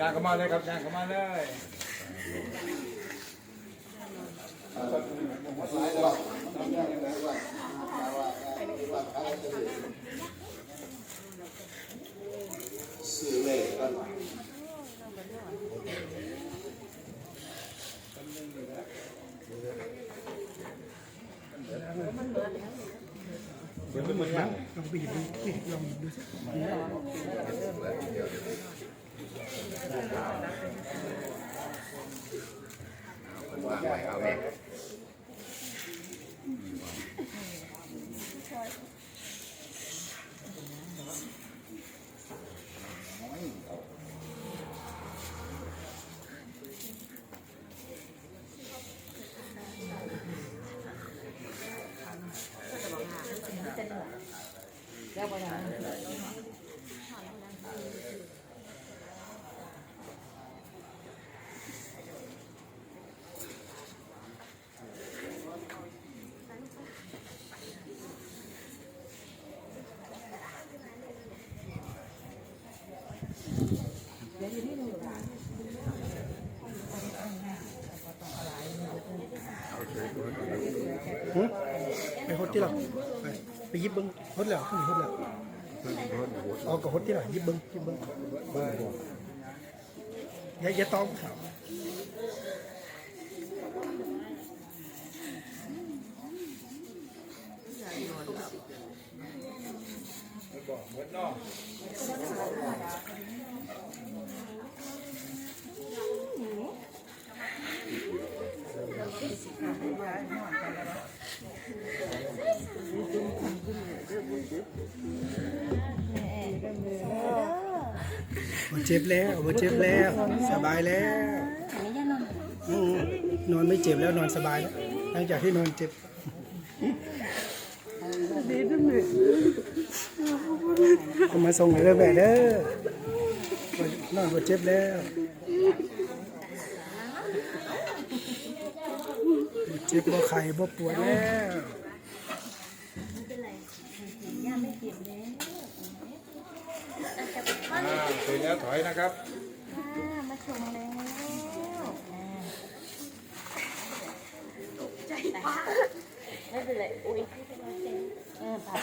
ยางเข้ามาเลยครับยางเข้ามาเลยซื้อเลขกันเดี๋ยวมันเหมือนกันลองไปหยิบดูสิลองหยิบดูสิ วางไว้เอาแม่ หือ ไปฮดที่หลังไปไปหยิบเบิ้งฮดแล้วขึ้นฮดแล้ว เอากับฮดที่หลังหยิบเบิ้งหยิบเบิ้งอย่าอย่าต้องครับบอกหมดเนาะ จ็บแล้วบ่เจ็บแล้ว สบายแล้วอืมนอนไม่เจ็บแล้วนอนสบายแล้วหลังจากที่นอนเจ็บ ก็มาส่งให้เด้อแม่เด้อนอนบ่เจ็บแล้ว เจ็บบ่ไข้บ่ปวดแล้วาถึงแล้วถอยนะครับมาชมแล้วใจป้าไม่เป็นไรอุ้ยเออป้า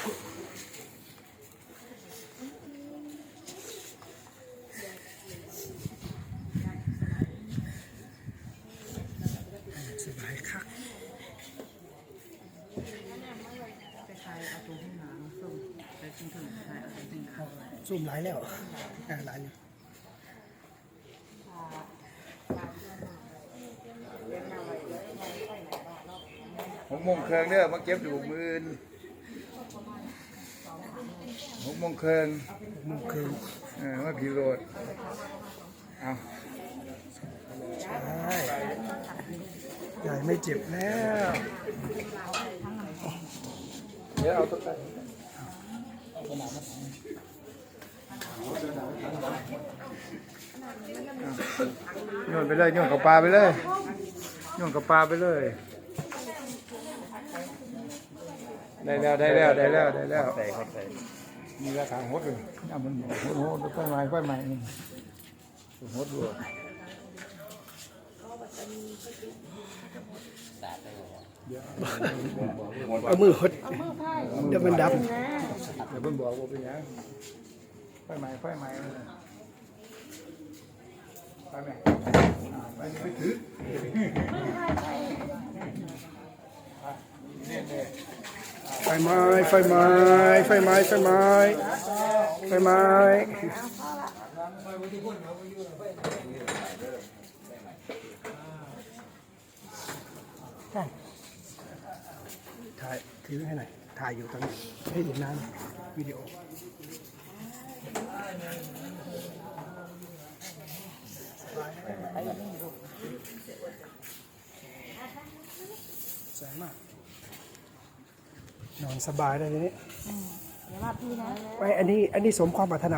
สบายคักไปขายเอาตรงที่หนามา ซุ่มหลายแล้วอ่าหลายอยู่หกโมงครึ่งเด้อมาเก็บอยู่มือนหกโมงครึ่งหมุงคืนเออมาพี่โรดเอาใช่ใหญ่ไม่เจ็บแล้ว เดี๋ยวเอาตุ๊กตา โยนไปเลยโยนกับปลาไปเลยโยนกับปลาไปเลย ได้แล้วได้แล้วได้แล้วได้แล้วใส่ใส่มีราคาหดเลยน้ำมันหดหดไฟไหม้ไฟไหม้นี่หดด้วย เอามือหดเดี๋ยวมันดับเดี๋ยวเพิ่นบอกว่าเป็นยังไฟไหม้ไฟไหม้ไปไหมไปไปถือเนี่ยเนไฟไหม้ไฟไหม้ไฟไหม้ไฟไหม้ไฟไหม้ ถ่ายถือให้หน่อย ถ่ายอยู่ตอนนี้ให้เห็นหน้าหน่อยวิดีโอสวยมาก นอนสบายเลยทีนี้เดี๋ยวว่าพี่นะไว้อันนี้ อันนี้สมความปรารถนา